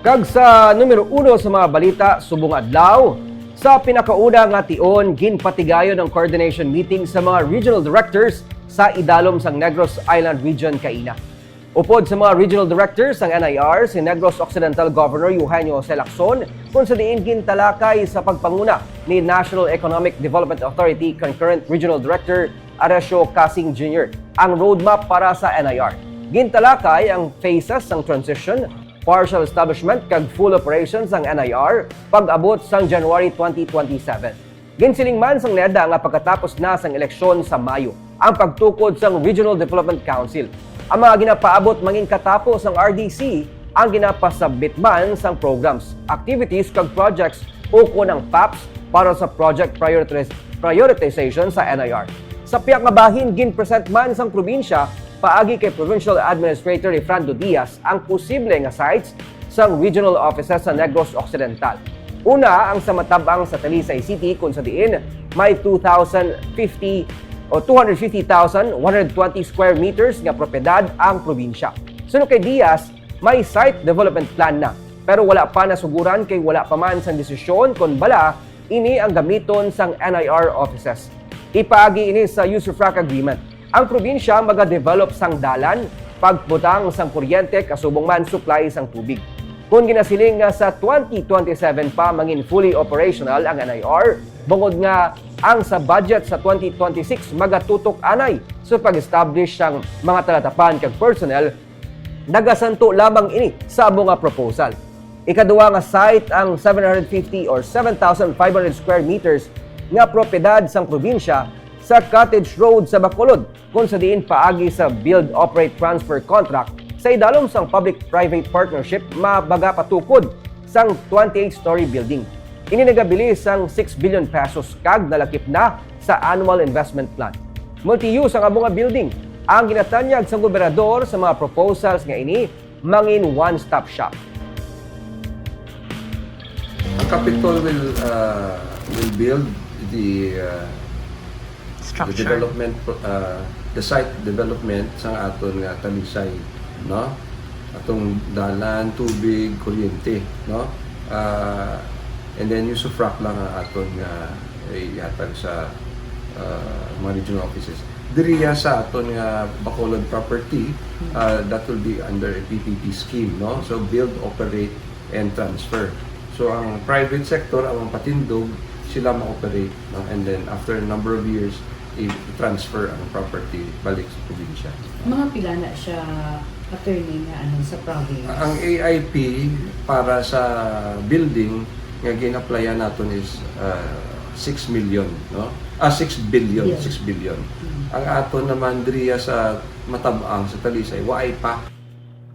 Kag sa numero uno sa mga balita, subong adlaw, sa pinakauna nga tion, ginpatigayon ang coordination meeting sa mga regional directors sa idalom sang Negros Island Region kaina. Upod sa mga regional directors ng NIR, si Negros Occidental Governor Eugenio Jose Lacson, kung sa diin gintalakay sa pagpanguna ni National Economic Development Authority Concurrent Regional Director Aresio Casing Jr. ang roadmap para sa NIR. Gintalakay ang phases ng transition, partial establishment kag full operations ng NIR pag-abot sang January 2027. Ginsiling man sang NEDA nga pagkatapos na sang eleksyon sa Mayo ang pagtukod sang Regional Development Council. Ang mga ginapaabot mangin katapos ang RDC ang ginapasabit man sang programs, activities kag projects uko ng PAPS para sa project prioritis- prioritization sa NIR. Sa piyak nga bahin, gin-present man sang probinsya paagi kay Provincial Administrator Efrando Diaz ang posible nga sites sa regional offices sa Negros Occidental. Una, ang sa matabang sa Talisay City kung sa diin may 2,050 o 250,120 square meters nga propiedad ang probinsya. Sunod kay Diaz, may site development plan na pero wala pa nasuguran kay wala pa man sang desisyon kung bala ini ang gamiton sang NIR offices. Ipaagi ini sa user-frac agreement. Ang probinsya maga-develop sang dalan, pagbutang sang kuryente kasubong man supply sang tubig. Kung ginasiling nga sa 2027 pa mangin fully operational ang NIR, bungod nga ang sa budget sa 2026 magatutok anay sa pag-establish sang mga talatapan kag personnel nagasanto lamang ini sa amo nga proposal. Ikaduwa nga site ang 750 or 7,500 square meters nga propiedad sang probinsya sa Cottage Road sa Bacolod kung sa diin paagi sa Build Operate Transfer Contract sa idalom sang public-private partnership mabaga patukod sang 28-story building. Ini nagabili sang 6 billion pesos kag nalakip na sa annual investment plan. Multi-use ang amo nga building. Ang ginatanyag sa gobernador sa mga proposals nga ini mangin one-stop shop. Capitol will uh, will build the uh, the structure. development uh, the site development sa aton nga talisay no? Atong dalan tubig kuryente no? Uh, and then rock lang ang aton nga ihatag sa uh, mga regional offices. Diriya sa aton nga Bacolod property uh, that will be under a PPP scheme no? So build operate and transfer. So ang private sector ang patindog sila ma-operate no? and then after a number of years i-transfer ang property balik sa probinsya. Mga pila na siya attorney nga ano sa province. Ang AIP para sa building nga gin-applyan naton is uh, 6 million, no? Ah, 6 billion, Yeah. 6 billion. Hmm. Ang aton naman diriya sa matabang sa Talisay, waay pa